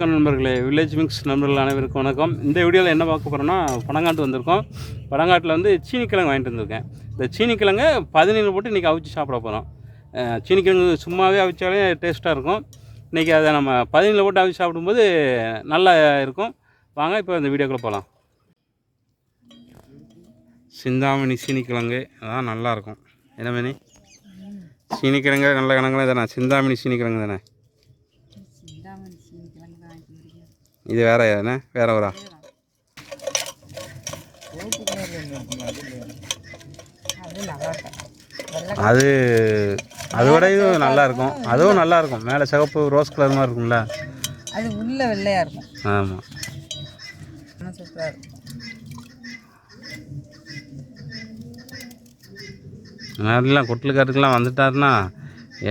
வணக்கம் நண்பர்களே. Village mix நண்பர்கள் அனைவருக்கும் வணக்கம். இந்த வீடியோவில் என்ன பார்க்க போகிறோன்னா பனங்காட்டு வந்திருக்கோம். பனங்காட்டில் வந்து சீனிக்கிழங்கு வாங்கிட்டு வந்திருக்கேன். இந்த சீனிக்கிழங்கு பதினேழு போட்டு இன்றைக்கி அவிச்சு சாப்பிட போகிறோம் சீனிக்கிழங்கு சும்மாவே அவிச்சாலே டேஸ்ட்டாக இருக்கும். இன்றைக்கி அதை நம்ம பதினேழு போட்டு அவிச்சு சாப்பிடும்போது நல்லா இருக்கும். வாங்க இப்போ இந்த வீடியோக்குள்ளே போகலாம் சிந்தாமணி சீனிக்கிழங்கு. அதான் நல்லாயிருக்கும் என்ன மணி? சீனிக்கிழங்கு நல்ல கிழங்கு தானே? சிந்தாமணி சீனிக்கிழங்கு தானே சிந்தாமணி சீனி கிழங்கு தான் வாங்கி முடியும் இது வேற என்ன? வேற ஊரா அது நல்லா இருக்கும் வெள்ளை அது அதை விட இது நல்லா இருக்கும் அதுவும் நல்லா இருக்கும் மேலே சிவப்பு ரோஸ் கலர் மாதிரி இருக்கும்ல. அது உள்ள வெள்ளையா இருக்கும். ஆமாம் சூப்பராக இருக்கும். மாதிரிலாம் வந்துட்டாருன்னா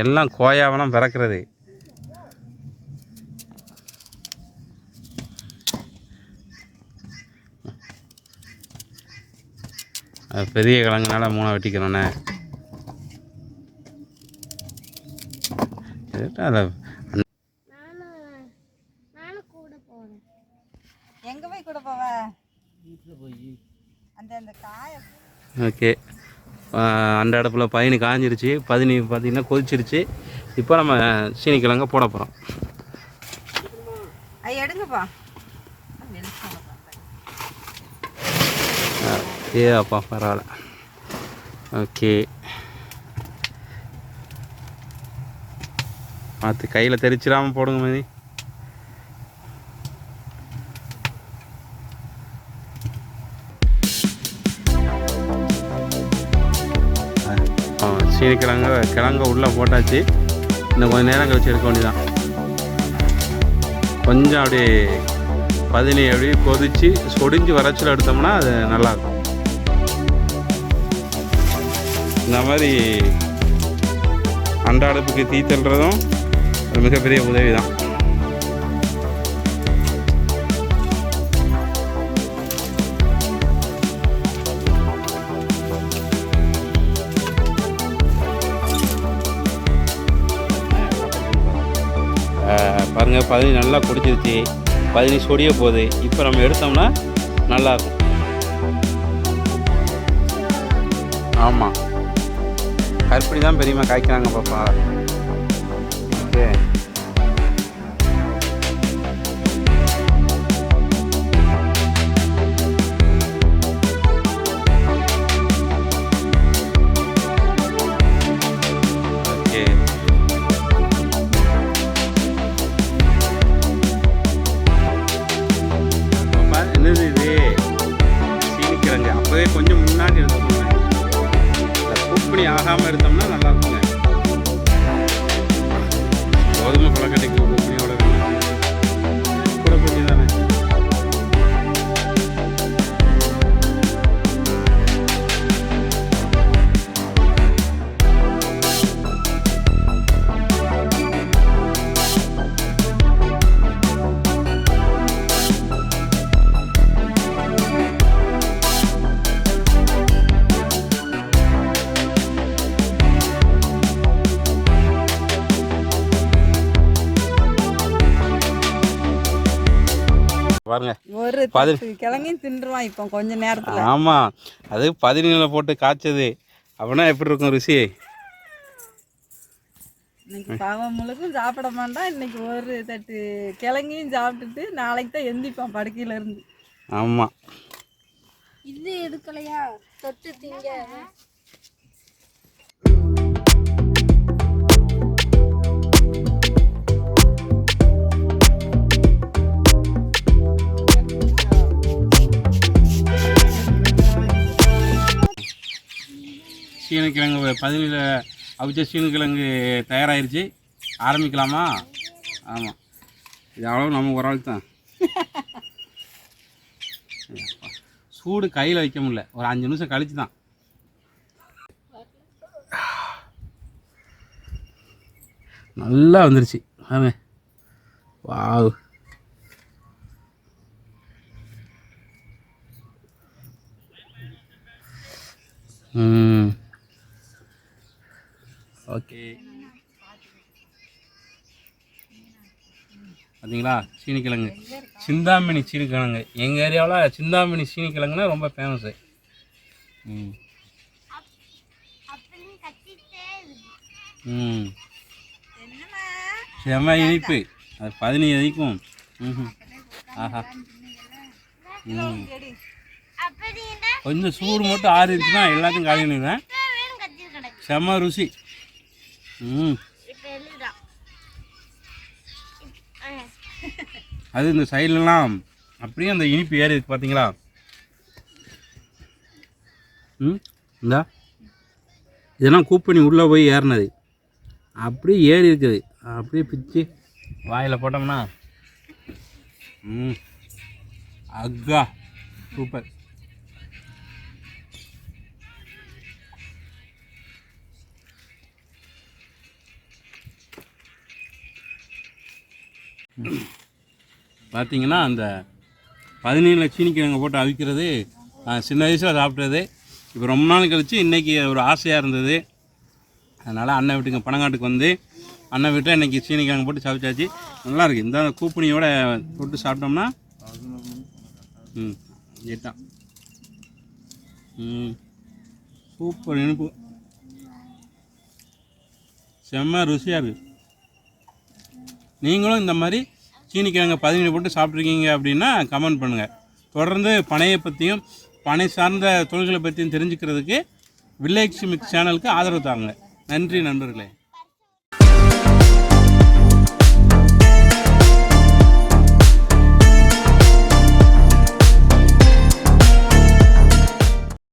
எல்லாம் கோயாவெல்லாம் பிறக்கிறது. பெரிய கிழங்குனால மூணை வெட்டிக்கிறோண்ணே. அதை எங்க போய் கூட போவ? அந்த அந்த காய ஓகே. அந்த அடுப்பில் பதினி காஞ்சிருச்சு. பதினி பார்த்திங்கன்னா கொதிச்சிருச்சு. இப்போ நம்ம சீனிக்கிழங்க போட போகிறோம் எடுங்கப்பா ஏ அப்பா பரவாயில்ல. ஓகே. பார்த்து கையில் தெரிச்சிடாமல் போடுங்க மதி. சீனிக்கிழங்க கிழங்க உள்ளே போட்டாச்சு. இன்னும் கொஞ்சம் நேரம் கழிச்சு எடுக்க வேண்டியதான் கொஞ்சம் அப்படியே பதினி அப்படியே கொதித்து சொடிஞ்சு வரைச்சல் எடுத்தோம்னா அது நல்லாயிருக்கும். இந்த மாதிரி அண்ட அடுப்புக்கு தீ தள்ளுறதும் ஒரு மிகப்பெரிய உதவி தான் பாருங்கள் பதினி நல்லா குடிச்சிருச்சு பதினி சொடிய போகுது. இப்போ நம்ம எடுத்தோம்னா நல்லாயிருக்கும். ஆமாம் கருப்படி தான் பெரியம்மா காய்க்கிறாங்க பாப்பா. ஓகே. கூப்பணி ஆகாமல் பாருங்க. ஒரு கிழங்கையும் தின்றுவான் இப்போ கொஞ்ச நேரத்துல. ஆமாம் அது பதினேழில் போட்டு காய்ச்சது. அப்படின்னா எப்படி இருக்கும் ருசி? இன்னைக்கு பாவம் முழுக்கும் சாப்பிட மாட்டான். இன்னைக்கு ஒரு தட்டு கிழங்கையும் சாப்பிட்டுட்டு நாளைக்கு தான் எந்திப்பான் படுக்கையில இருந்து ஆமாம் இது எடுக்கலையா தொட்டு திங்க. சீனக்கிழங்கு பதினேழு அவிச்ச சீனக்கிழங்கு தயாராகிருச்சு ஆரம்பிக்கலாமா? ஆமாம் இது அவ்வளோ நம்ம ஒரு ஆள் தான். சூடு கையில் வைக்க முடியல. ஒரு அஞ்சு நிமிஷம் கழிச்சு தான். நல்லா வந்துருச்சு. ஆமே வாவ். ம். ஓகே. பார்த்தீங்களா சீனிக்கிழங்கு. சிந்தாமணி சீனிக்கிழங்கு. எங்கள் ஏரியாவில் சிந்தாமணி சீனிக்கிழங்குனா ரொம்ப ஃபேமஸு ம். ம். செம இனிப்பு. அது பதினி இனிக்கும் ம் ஆஹா. ம். கொஞ்சம் சூடு மட்டும் ஆறு இருந்துச்சுன்னா எல்லாத்தையும் காலி செம ருசி. அது இந்த சைட்லலாம் அப்படியே அந்த இனிப்பு ஏறி இருக்கு பார்த்தீங்களா ம் இந்தா. இதெல்லாம் கூப்பணி உள்ளே போய் ஏறினது. அப்படியே ஏறி இருக்குது. அப்படியே பிச்சு வாயில் போட்டோம்னா. ம். அக்கா சூப்பர். பார்த்தீங்கன்னா அந்த பதினேழு சீனிக்கிழங்கு போட்டு அவிக்கிறது சின்ன வயசில் சாப்பிட்டது. இப்போ ரொம்ப நாள் கழித்து இன்றைக்கி ஒரு ஆசையாக இருந்தது. அதனால் அண்ணன் வீட்டுக்கு பனங்காட்டுக்கு வந்து அண்ணன் வீட்டில் இன்றைக்கி சீனிக்கிழங்கு போட்டு சாப்பிட்டாச்சு நல்லாயிருக்கு இந்த கூப்பணியோட போட்டு சாப்பிட்டோம்னா ம் ஏட்டான் ம் சூப்பர் இனிப்பு. செம்ம ருசியாக இருக்குது நீங்களும் இந்த மாதிரி சீனிக்கிழங்கு பதினேழு போட்டு சாப்பிட்ருக்கீங்க அப்படின்னா கமெண்ட் பண்ணுங்கள் தொடர்ந்து பனையை பற்றியும் பனை சார்ந்த தொழில்களை பற்றியும் தெரிஞ்சுக்கிறதுக்கு வில்லேஜ் மிக்ஸ் சேனலுக்கு ஆதரவு தாங்க நன்றி நண்பர்களே.